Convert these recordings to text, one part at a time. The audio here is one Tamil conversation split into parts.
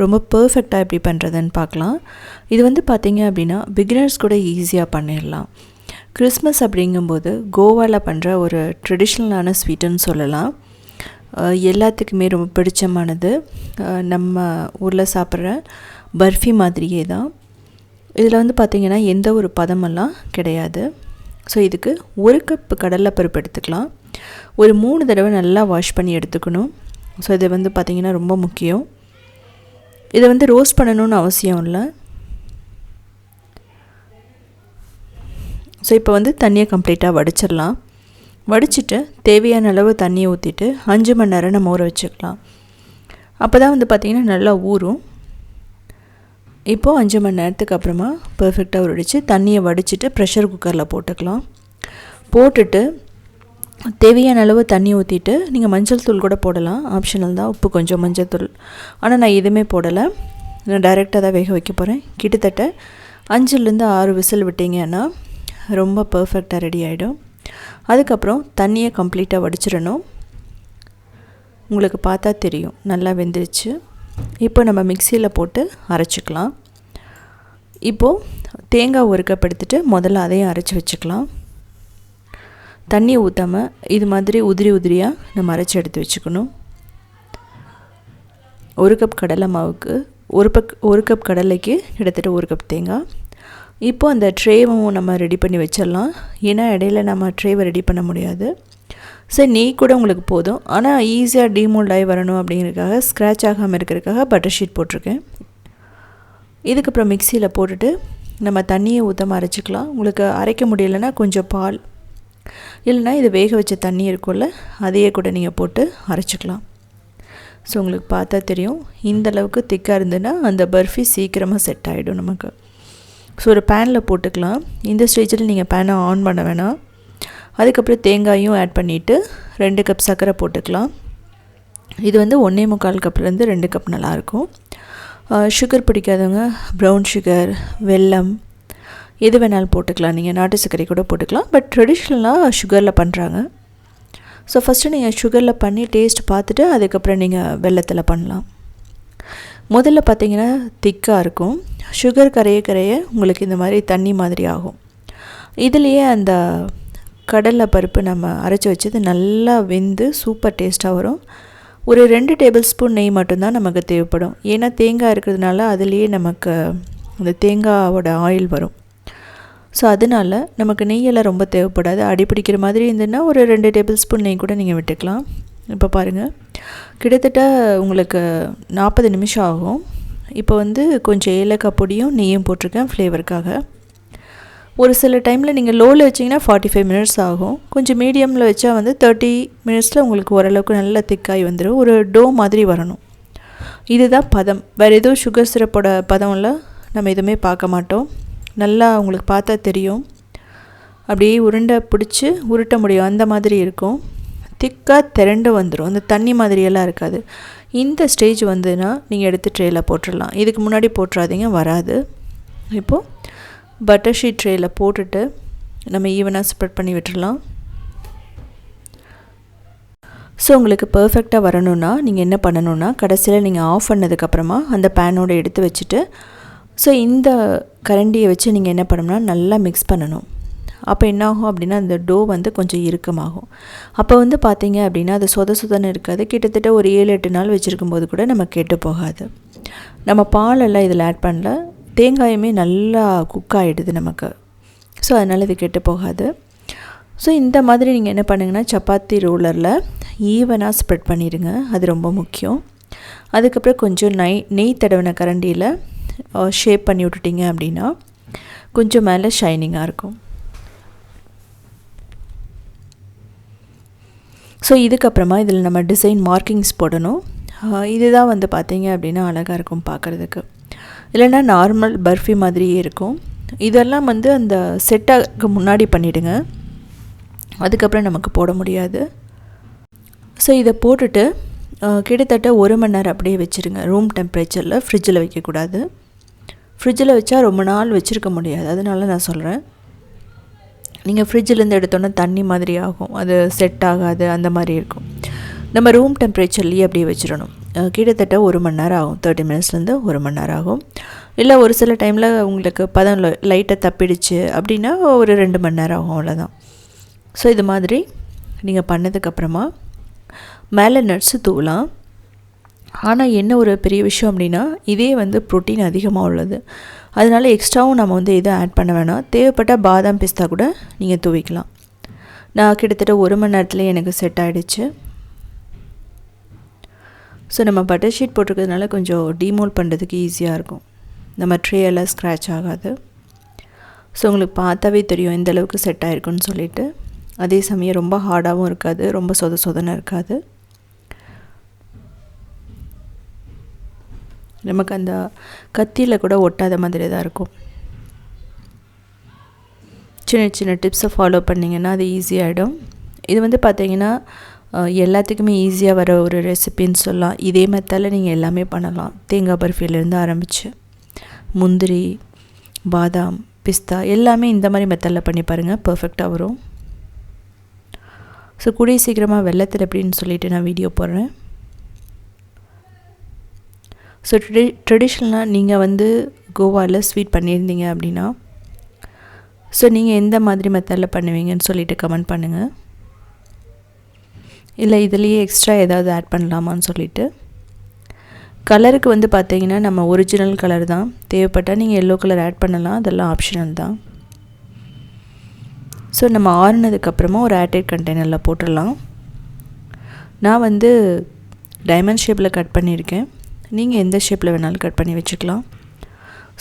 ரொம்ப பர்ஃபெக்டாக எப்படி பண்ணுறதுன்னு பார்க்கலாம். இது வந்து பார்த்திங்க அப்படின்னா பிகினர்ஸ் கூட ஈஸியாக பண்ணிடலாம். கிறிஸ்மஸ் அப்படிங்கும்போது கோவாவில் பண்ணுற ஒரு ட்ரெடிஷ்னலான ஸ்வீட்டுன்னு சொல்லலாம். எல்லாத்துக்குமே ரொம்ப பிடிச்சமானது. நம்ம ஊரில் சாப்பிட்ற பர்ஃபி மாதிரியே தான். இதில் வந்து பார்த்திங்கன்னா எந்த ஒரு பதமெல்லாம் கிடையாது. ஸோ இதுக்கு ஒரு கப் கடலைப்பருப்பு எடுத்துக்கலாம். ஒரு மூணு தடவை நல்லா வாஷ் பண்ணி எடுத்துக்கணும். ஸோ இது வந்து பார்த்திங்கன்னா ரொம்ப முக்கியம். இதை வந்து ரோஸ்ட் பண்ணணும்னு அவசியம் இல்லை. ஸோ இப்போ வந்து தண்ணியை கம்ப்ளீட்டாக வடிச்சிடலாம். வடிச்சிட்டு தேவையான அளவு தண்ணியை ஊற்றிட்டு அஞ்சு மணி நேரம் நம்ம ஊற வச்சுக்கலாம். அப்போ தான் வந்து பார்த்திங்கன்னா நல்லா ஊறும். இப்போது அஞ்சு மணி நேரத்துக்கு அப்புறமா பர்ஃபெக்டாக உருடிச்சு தண்ணியை வடிச்சிட்டு ப்ரெஷர் குக்கரில் போட்டுக்கலாம். போட்டுட்டு தேவையான அளவு தண்ணி ஊற்றிட்டு நீங்கள் மஞ்சள் தூள் கூட போடலாம். ஆப்ஷனல் தான். உப்பு கொஞ்சம் மஞ்சள் தூள். ஆனால் நான் எதுவுமே போடலை. நான் டைரெக்டாக தான் வேக வைக்க போகிறேன் கிட்டத்தட்ட அஞ்சுலேருந்து ஆறு விசில் விட்டிங்கன்னா ரொம்ப பர்ஃபெக்டாக ரெடி ஆகிடும் அதுக்கப்புறம் தண்ணியை கம்ப்ளீட்டாக வடிச்சிடணும். உங்களுக்கு பார்த்தா தெரியும். நல்லா வெந்துருச்சு. இப்போ நம்ம மிக்சியில் போட்டு அரைச்சிக்கலாம். இப்போது தேங்காய் ஒரு கப் எடுத்துகிட்டு முதல்ல அதையும் அரைச்சி வச்சுக்கலாம். தண்ணி ஊற்றாமல் இது மாதிரி உதிரி உதிரியாக நம்ம அரைச்சி எடுத்து வச்சுக்கணும். ஒரு கப் கடலை மாவுக்கு ஒரு பக் ஒரு கப் கடலைக்கு கிட்டத்தட்ட ஒரு கப் தேங்காய். இப்போது அந்த ட்ரேவும் நம்ம ரெடி பண்ணி வச்சிடலாம். ஏன்னா இடையில நம்ம ட்ரேவை ரெடி பண்ண முடியாது. சரி நெய் கூட உங்களுக்கு போதும். ஆனால் ஈஸியாக டீமோல்ட் ஆகி வரணும் அப்படிங்கிறதுக்காக ஸ்க்ராட்ச் ஆகாமல் இருக்கிறதுக்காக பட்டர் ஷீட் போட்டிருக்கேன். இதுக்கப்புறம் மிக்சியில் போட்டுட்டு நம்ம தண்ணியை ஊற்றாமல் அரைச்சிக்கலாம். உங்களுக்கு அரைக்க முடியலைன்னா கொஞ்சம் பால் இல்லைனா இது வேக வச்ச தண்ணி இருக்கும்ல அதையே கூட நீங்கள் போட்டு அரைச்சிக்கலாம். ஸோ உங்களுக்கு பார்த்தா தெரியும் இந்த அளவுக்கு திக்காக இருந்ததுன்னா அந்த பர்ஃபி சீக்கிரமாக செட் ஆகிடும் நமக்கு. ஸோ ஒரு பேனில் போட்டுக்கலாம். இந்த ஸ்டேஜில் நீங்கள் பேனை ஆன் பண்ண வேணாம். அதுக்கப்புறம் தேங்காயும் ஆட் பண்ணிவிட்டு ரெண்டு கப் சர்க்கரை போட்டுக்கலாம். இது வந்து ஒன்றே முக்கால் கப்லேருந்து ரெண்டு கப் நல்லாயிருக்கும் சுகர் பிடிக்காதவங்க ப்ரௌன் சுகர் வெல்லம் எது வேணாலும் போட்டுக்கலாம். நீங்கள் நாட்டு சர்க்கரை கூட போட்டுக்கலாம். பட் ட்ரெடிஷ்னலாக சுகரில் பண்ணுறாங்க ஸோ ஃபஸ்ட்டு நீங்கள் சுகரில் பண்ணி டேஸ்ட் பார்த்துட்டு அதுக்கப்புறம் நீங்கள் வெள்ளத்தில் பண்ணலாம். முதல்ல பார்த்தீங்கன்னா திக்காக இருக்கும். சுகர் கரைய கரைய உங்களுக்கு இந்த மாதிரி தண்ணி மாதிரி ஆகும். இதுலேயே அந்த கடலை பருப்பு நம்ம அரைச்சி வச்சது நல்லா வெந்து சூப்பர் டேஸ்ட்டாக வரும். ஒரு ரெண்டு டேபிள் ஸ்பூன் நெய் மட்டும்தான் நமக்கு தேவைப்படும். ஏன்னா தேங்காய் இருக்கிறதுனால அதுலேயே நமக்கு அந்த தேங்காவோட ஆயில் வரும். ஸோ அதனால் நமக்கு நெய்யெல்லாம் ரொம்ப தேவைப்படாது. அடிப்பிடிக்கிற மாதிரி இருந்ததுன்னா ஒரு ரெண்டு டேபிள் ஸ்பூன் நெய் கூட நீங்கள் விட்டுக்கலாம். இப்போ பாருங்கள் கிட்டத்தட்ட உங்களுக்கு நாற்பது நிமிஷம் ஆகும். இப்போ வந்து கொஞ்சம் ஏலக்காய் பொடியும் நெய்யும் போட்டிருக்கேன் ஃப்ளேவருக்காக ஒரு சில டைமில் நீங்கள் லோவில் வச்சிங்கன்னா ஃபார்ட்டி ஃபைவ் மினிட்ஸ் ஆகும். கொஞ்சம் மீடியமில் வச்சா வந்து தேர்ட்டி மினிட்ஸில் உங்களுக்கு ஓரளவுக்கு நல்லா திக்காகி வந்துடும் ஒரு டோ மாதிரி வரணும். இதுதான் பதம். வேறு எதுவும் சுகர் சிரப்போட பதம்ல நம்ம எதுவுமே பார்க்க மாட்டோம். நல்லா உங்களுக்கு பார்த்தா தெரியும். அப்படியே உருண்டை பிடிச்சி உருட்ட முடியும். அந்த மாதிரி இருக்கும். திக்காக திரண்டு வந்துடும் அந்த தண்ணி மாதிரியெல்லாம் இருக்காது. இந்த ஸ்டேஜ் வந்ததுன்னா நீங்கள் எடுத்து ட்ரேயில் போட்டுடலாம். இதுக்கு முன்னாடி போட்டுறாதீங்க வராது. இப்போது பட்டர் ஷீட் ட்ரேயில் போட்டுட்டு நம்ம ஈவனாக ஸ்ப்ரெட் பண்ணி விட்டுடலாம். ஸோ உங்களுக்கு பர்ஃபெக்டாக வரணுன்னா நீங்கள் என்ன பண்ணணுன்னா கடைசியில் நீங்கள் ஆஃப் பண்ணதுக்கப்புறமா அந்த பேனோடு எடுத்து வச்சுட்டு ஸோ இந்த கரண்டியை வச்சு நீங்கள் என்ன பண்ணணும்னா நல்லா மிக்ஸ் பண்ணணும். அப்போ என்னாகும் அப்படின்னா அந்த டோ வந்து கொஞ்சம் இறுக்கமாகும். அப்போ வந்து பார்த்தீங்க அப்படின்னா அது சொத சுதன்னு இருக்காது. கிட்டத்தட்ட ஒரு ஏழு எட்டு நாள் வச்சுருக்கும் போது கூட நம்ம கெட்டு போகாது. நம்ம பாலெல்லாம் இதில் ஆட் பண்ணல. தேங்காயுமே நல்லா குக் ஆகிடுது நமக்கு. ஸோ அதனால் இது கெட்டு போகாது. ஸோ இந்த மாதிரி நீங்கள் என்ன பண்ணுங்கன்னா சப்பாத்தி ரோலரில் ஈவனாக ஸ்ப்ரெட் பண்ணிடுங்க அது ரொம்ப முக்கியம். அதுக்கப்புறம் கொஞ்சம் நெய் நெய் தடவின கரண்டியில் ஷேப் பண்ணி விட்டுட்டிங்க அப்படின்னா கொஞ்சம் மேலே ஷைனிங்காக இருக்கும். ஸோ இதுக்கப்புறமா இதில் நம்ம டிசைன் மார்க்கிங்ஸ் போடணும். இதுதான் வந்து பார்த்தீங்க அப்படின்னா அழகாக இருக்கும் பார்க்குறதுக்கு இல்லைன்னா நார்மல் பர்ஃபி மாதிரியே இருக்கும். இதெல்லாம் வந்து அந்த செட்டாக முன்னாடி பண்ணிவிடுங்க அதுக்கப்புறம் நமக்கு போட முடியாது. ஸோ இதை போட்டுட்டு கிட்டத்தட்ட ஒரு மணி நேரம் அப்படியே வச்சுருங்க. ரூம் டெம்பரேச்சரில் ஃப்ரிட்ஜில் வைக்கக்கூடாது. ஃப்ரிட்ஜில் வச்சா ரொம்ப நாள் வச்சுருக்க முடியாது. அதனால நான் சொல்கிறேன் நீங்கள் ஃப்ரிட்ஜிலேருந்து எடுத்தோன்னே தண்ணி மாதிரி ஆகும். அது செட் ஆகாது. அந்த மாதிரி இருக்கும். நம்ம ரூம் டெம்பரேச்சர்லேயே அப்படியே வச்சிடணும். கிட்டத்தட்ட ஒரு மணி நேரம் ஆகும். தேர்ட்டி மினிட்ஸ்லேருந்து ஒரு மணி நேரம் ஆகும். இல்லை ஒரு சில டைமில் உங்களுக்கு பதம் லைட்டாக தப்பிடுச்சு அப்படின்னா ஒரு ரெண்டு மணி நேரம் ஆகும் அவ்வளோதான் ஸோ இது மாதிரி நீங்கள் பண்ணதுக்கப்புறமா மேலே நட்ஸு தூவலாம். ஆனால் என்ன ஒரு பெரிய விஷயம் அப்படின்னா இதே வந்து ப்ரோட்டீன் அதிகமாக உள்ளது. அதனால எக்ஸ்ட்ராவும் நம்ம வந்து எதுவும் ஆட் பண்ண வேணாம். தேவைப்பட்டால் பாதாம் பிஸ்தா கூட நீங்கள் தூவிக்கலாம். நான் கிட்டத்தட்ட ஒரு மணி நேரத்தில் எனக்கு செட் ஆகிடுச்சு ஸோ நம்ம பட்டர் ஷீட் போட்டிருக்கிறதுனால கொஞ்சம் டீமோல் பண்ணுறதுக்கு ஈஸியாக இருக்கும். நம்ம ட்ரேயெல்லாம் ஸ்க்ராட்ச் ஆகாது. ஸோ உங்களுக்கு பார்த்தாவே தெரியும் எந்த அளவுக்கு செட் ஆகிருக்குன்னு சொல்லிட்டு. அதே சமயம் ரொம்ப ஹார்டாகவும் இருக்காது ரொம்ப சொத சொதன இருக்காது. நமக்கு அந்த கத்தியில் கூட ஒட்டாத மாதிரி தான் இருக்கும். சின்ன சின்ன டிப்ஸை ஃபாலோ பண்ணிங்கன்னா அது ஈஸியாகிடும் இது வந்து பார்த்திங்கன்னா எல்லாத்துக்குமே ஈஸியாக வர ஒரு ரெசிபின்னு சொல்லலாம். இதே மெத்தடில் நீங்கள் எல்லாமே பண்ணலாம். தேங்காய் பர்ஃபிலேருந்து ஆரம்பித்து முந்திரி பாதாம் பிஸ்தா எல்லாமே இந்த மாதிரி மெத்தடில் பண்ணி பாருங்கள் பர்ஃபெக்டாக வரும். ஸோ கூடிய சீக்கிரமாக வெள்ளத்தில் எப்படின்னு சொல்லிவிட்டு நான் வீடியோ போடுறேன். ஸோ ட்ரெடி ட்ரெடிஷ்னலாக நீங்கள் வந்து கோவாவில் ஸ்வீட் பண்ணியிருந்தீங்க அப்படின்னா ஸோ நீங்கள் எந்த மாதிரி மெத்தடில் பண்ணுவீங்கன்னு சொல்லிவிட்டு கமெண்ட் பண்ணுங்கள் இல்லை இதுலேயே எக்ஸ்ட்ரா ஏதாவது ஆட் பண்ணலாமான்னு சொல்லிவிட்டு கலருக்கு வந்து பார்த்தீங்கன்னா நம்ம ஒரிஜினல் கலர் தான். தேவைப்பட்டால் நீங்கள் எல்லோ கலர் ஆட் பண்ணலாம். அதெல்லாம் ஆப்ஷனல் தான். ஸோ நம்ம ஆறுனதுக்கப்புறமா ஒரு ஆட்டட் கண்டெய்னரில் போட்டுடலாம். நான் வந்து டைமண்ட் ஷேப்பில் கட் பண்ணியிருக்கேன். நீங்கள் எந்த ஷேப்பில் வேணாலும் கட் பண்ணி வச்சுக்கலாம்.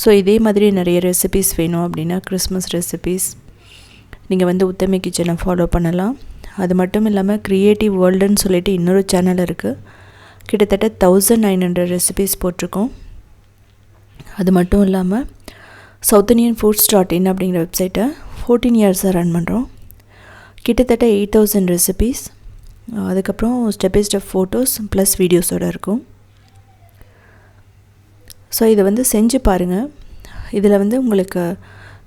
ஸோ இதே மாதிரி நிறைய ரெசிபீஸ் வேணும் அப்படின்னா கிறிஸ்மஸ் ரெசிபீஸ் நீங்கள் வந்து உத்தமி கிச்சனை ஃபாலோ பண்ணலாம். அது மட்டும் இல்லாமல் க்ரியேட்டிவ் வேர்ல்டுன்னு சொல்லிட்டு இன்னொரு சேனல் இருக்குது கிட்டத்தட்ட தௌசண்ட் நைன் ஹண்ட்ரட் ரெசிபீஸ் போட்டிருக்கோம். அது மட்டும் இல்லாமல் south Indian foods dot in அப்படிங்கிற வெப்சைட்டை ஃபோர்டீன் இயர்ஸாக ரன் பண்ணுறோம் கிட்டத்தட்ட எயிட் தௌசண்ட் ரெசிபீஸ் அதுக்கப்புறம் step by step photos plus வீடியோஸோடு இருக்கும். ஸோ இதை வந்து செஞ்சு பாருங்கள் இதில் வந்து உங்களுக்கு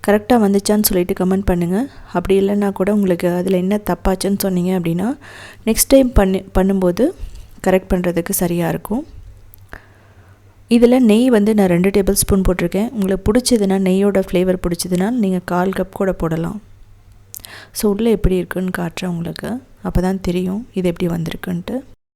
கரெக்டாக வந்துச்சான்னு சொல்லிட்டு கமெண்ட் பண்ணுங்கள் அப்படி இல்லைன்னா கூட உங்களுக்கு அதில் என்ன தப்பாச்சுன்னு சொன்னீங்க அப்படின்னா நெக்ஸ்ட் டைம் பண்ணி பண்ணும்போது கரெக்ட் பண்ணுறதுக்கு சரியாக இருக்கும். இதில் நெய் வந்து நான் ரெண்டு டேபிள் ஸ்பூன் போட்டிருக்கேன். உங்களுக்கு பிடிச்சதுன்னா நெய்யோட ஃப்ளேவர் பிடிச்சதுன்னா நீங்கள் கால் கப் கூட போடலாம். ஸோ உள்ளே எப்படி இருக்குன்னு காட்டுறேன் உங்களுக்கு. அப்போ தான் தெரியும் இது எப்படி வந்திருக்குன்ட்டு.